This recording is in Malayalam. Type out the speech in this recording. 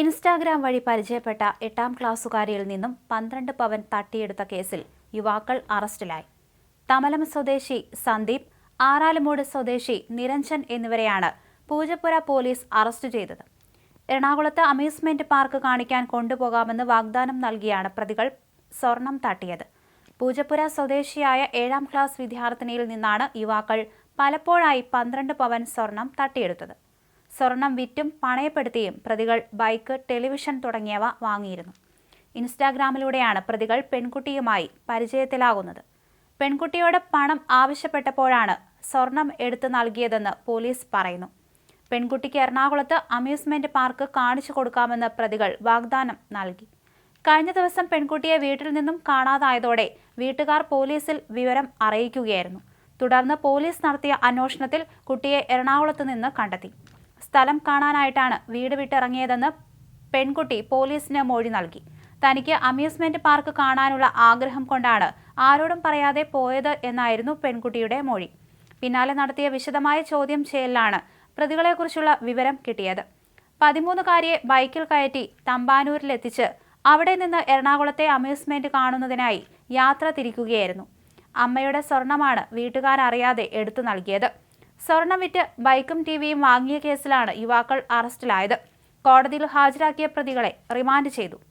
ഇൻസ്റ്റാഗ്രാം വഴി പരിചയപ്പെട്ട എട്ടാം ക്ലാസ്സുകാരിയിൽ നിന്നും പന്ത്രണ്ട് പവൻ തട്ടിയെടുത്ത കേസിൽ യുവാക്കൾ അറസ്റ്റിലായി. തമലം സ്വദേശി സന്ദീപ് ആറാലുമൂട് സ്വദേശി നിരഞ്ജൻ എന്നിവരെയാണ് പൂജപ്പുര പോലീസ് അറസ്റ്റ് ചെയ്തത്. എറണാകുളത്ത് അമ്യൂസ്മെന്റ് പാർക്ക് കാണിക്കാൻ കൊണ്ടുപോകാമെന്ന് വാഗ്ദാനം നൽകിയാണ് പ്രതികൾ സ്വർണം തട്ടിയത്. പൂജപ്പുര സ്വദേശിയായ ഏഴാം ക്ലാസ് വിദ്യാർത്ഥിനിയിൽ നിന്നാണ് യുവാക്കൾ പലപ്പോഴായി പന്ത്രണ്ട് പവൻ സ്വർണം തട്ടിയെടുത്തത്. സ്വർണം വിറ്റും പണയപ്പെടുത്തിയും പ്രതികൾ ബൈക്ക് ടെലിവിഷൻ തുടങ്ങിയവ വാങ്ങിയിരുന്നു. ഇൻസ്റ്റാഗ്രാമിലൂടെയാണ് പ്രതികൾ പെൺകുട്ടിയുമായി പരിചയത്തിലാകുന്നത്. പെൺകുട്ടിയോട് പണം ആവശ്യപ്പെട്ടപ്പോഴാണ് സ്വർണം എടുത്തു നൽകിയതെന്ന് പോലീസ് പറയുന്നു. പെൺകുട്ടിക്ക് എറണാകുളത്ത് അമ്യൂസ്മെന്റ് പാർക്ക് കാണിച്ചു കൊടുക്കാമെന്ന് പ്രതികൾ വാഗ്ദാനം നൽകി. കഴിഞ്ഞ ദിവസം പെൺകുട്ടിയെ വീട്ടിൽ നിന്നും കാണാതായതോടെ വീട്ടുകാർ പോലീസിൽ വിവരം അറിയിക്കുകയായിരുന്നു. തുടർന്ന് പോലീസ് നടത്തിയ അന്വേഷണത്തിൽ കുട്ടിയെ എറണാകുളത്ത് നിന്ന് കണ്ടെത്തി. സ്ഥലം കാണാനായിട്ടാണ് വീട് വിട്ടിറങ്ങിയതെന്ന് പെൺകുട്ടി പോലീസിന് മൊഴി നൽകി. തനിക്ക് അമ്യൂസ്മെന്റ് പാർക്ക് കാണാനുള്ള ആഗ്രഹം കൊണ്ടാണ് ആരോടും പറയാതെ പോയത് എന്നായിരുന്നു പെൺകുട്ടിയുടെ മൊഴി. പിന്നാലെ നടത്തിയ വിശദമായ ചോദ്യം ചെയ്യലിലാണ് പ്രതികളെക്കുറിച്ചുള്ള വിവരം കിട്ടിയത്. പതിമൂന്നുകാരിയെ ബൈക്കിൽ കയറ്റി തമ്പാനൂരിലെത്തിച്ച് അവിടെ നിന്ന് എറണാകുളത്തെ അമ്യൂസ്മെന്റ് കാണുന്നതിനായി യാത്ര തിരിക്കുകയായിരുന്നു. അമ്മയുടെ സ്വർണമാണ് വീട്ടുകാരറിയാതെ എടുത്തു നൽകിയത്. സ്വർണം വിറ്റ് ബൈക്കും ടിവിയും വാങ്ങിയ കേസിലാണ് യുവാക്കൾ അറസ്റ്റിലായത്. കോടതിയിൽ ഹാജരാക്കിയ പ്രതികളെ റിമാൻഡ് ചെയ്തു.